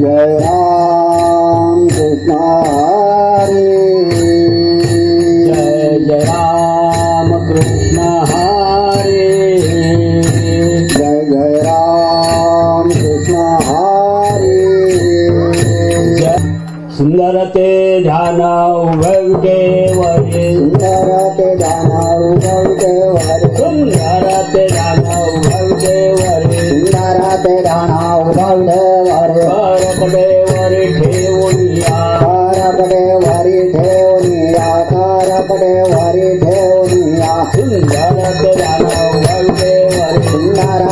जय राम कृष्ण हरे जय जय राम कृष्ण हरे जय जय राम कृष्ण हरे जय। सुंदर ते ध्यान उभवते वरे सुंदर ते जाणव गौते वरे सुंदर ते ध्यान उभवते वरे सुंदर ते गौते वरे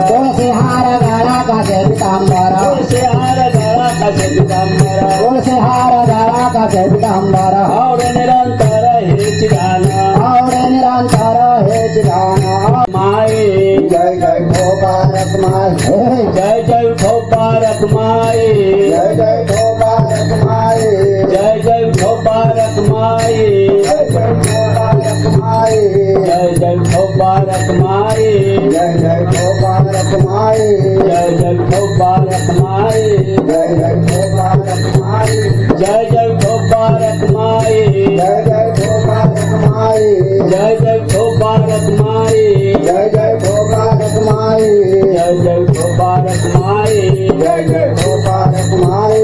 तुळसी हार गळा का पितांबरा तुळसी हार गळा कासत कांबर तुळसी हार गळा कासे पितांबरा जय जय भोपारक माये जय जय गोपालक माय जय जय भोपारक माये जय जय गोपालक माय जय जय भोपारक माये जय जय गोपालक माय जय जय भोपारक माये जय जय गोपालक माय जय जय भोपारक माये जय जय गोपालक माय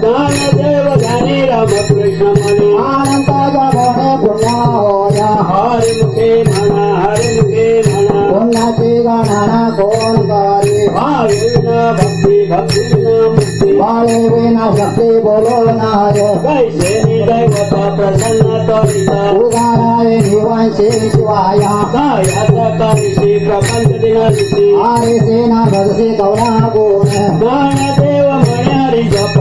ज्ञानदेव ज्ञानी रामकृष्ण म्हणे आनंद जगणे पुण्या होया हरि मुखे शक्ती बोलवणार कैसे दैवत प्रसन्न करिता उदाराय निवांशी शिवाया कायाचा कारिशी प्रपंच दिनाशी आरे सेना जप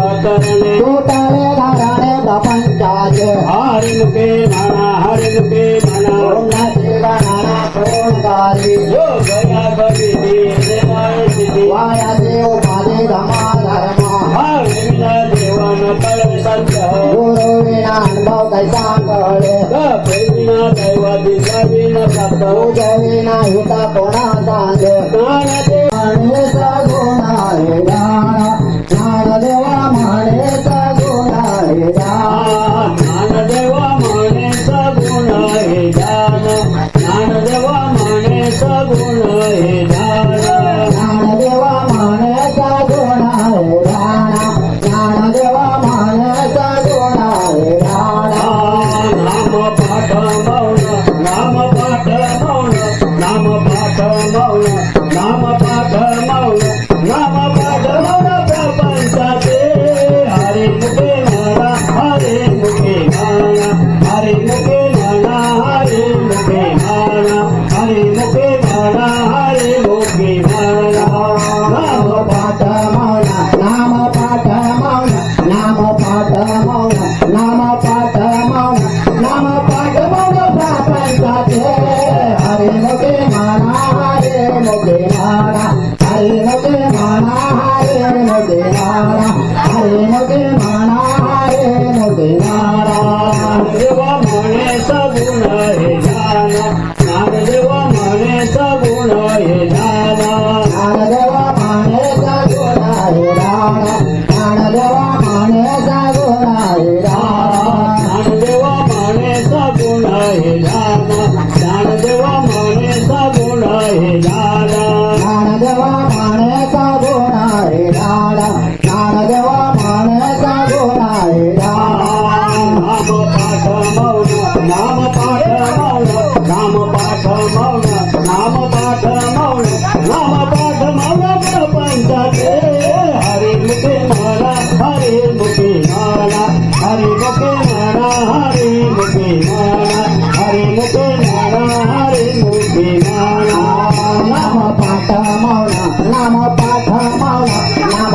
तुटाळे घराणे प्रपंचाच हरि मुखे म्हणा हरि मुखे सांगळे दैवाची नवीन प्राप्त उदय कोणा सांग pegará, a pegará. నామ పాఠ మౌన నామ పాఠ మౌన నామ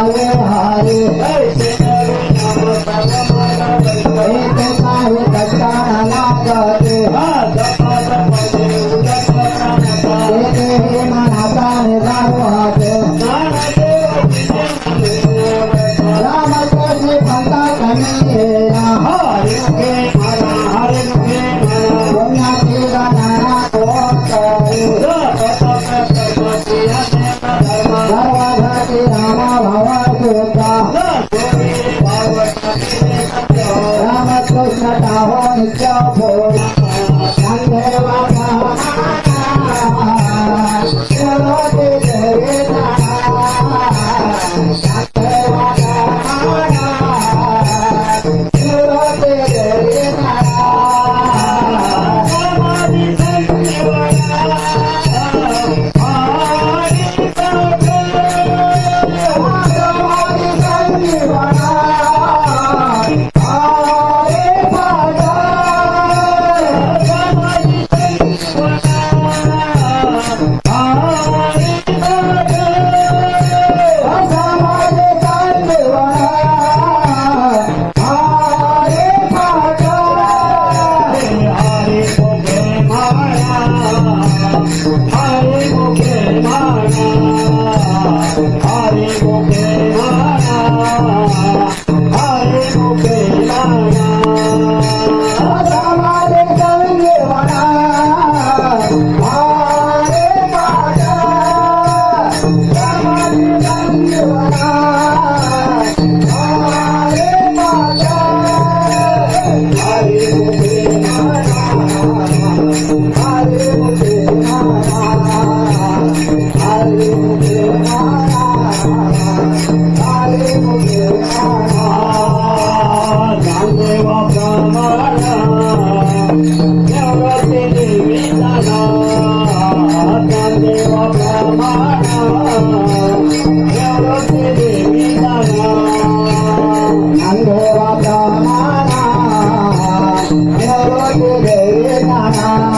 Aleluya. राधा